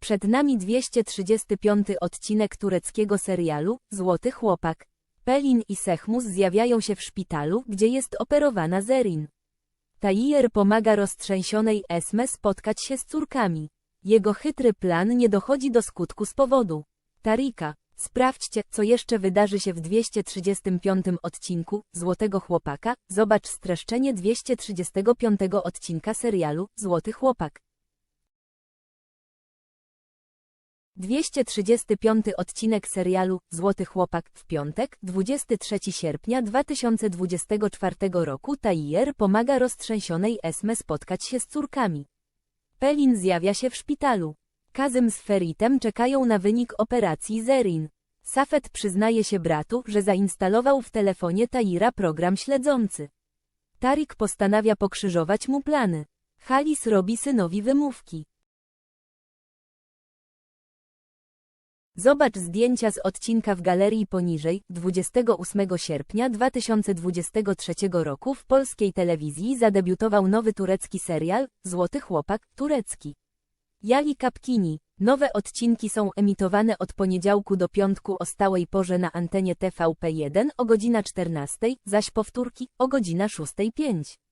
Przed nami 235 odcinek tureckiego serialu Złoty Chłopak. Pelin i Sehmus zjawiają się w szpitalu, gdzie jest operowana Zerin. Tajer pomaga roztrzęsionej Esme spotkać się z córkami. Jego chytry plan nie dochodzi do skutku z powodu Tarika. Sprawdźcie, co jeszcze wydarzy się w 235 odcinku Złotego Chłopaka. Zobacz streszczenie 235 odcinka serialu Złoty Chłopak. 235 odcinek serialu Złoty Chłopak w piątek, 23 sierpnia 2024 roku Tajer pomaga roztrzęsionej Esme spotkać się z córkami. Pelin zjawia się w szpitalu. Kazym z Feritem czekają na wynik operacji Zerin. Safet przyznaje się bratu, że zainstalował w telefonie Taira program śledzący. Tarik postanawia pokrzyżować mu plany. Halis robi synowi wymówki. Zobacz zdjęcia z odcinka w galerii poniżej. 28 sierpnia 2023 roku w polskiej telewizji zadebiutował nowy turecki serial Złoty Chłopak turecki. Jali Kapkini. Nowe odcinki są emitowane od poniedziałku do piątku o stałej porze na antenie TVP1 o godzina 14, zaś powtórki o godzina 6.05.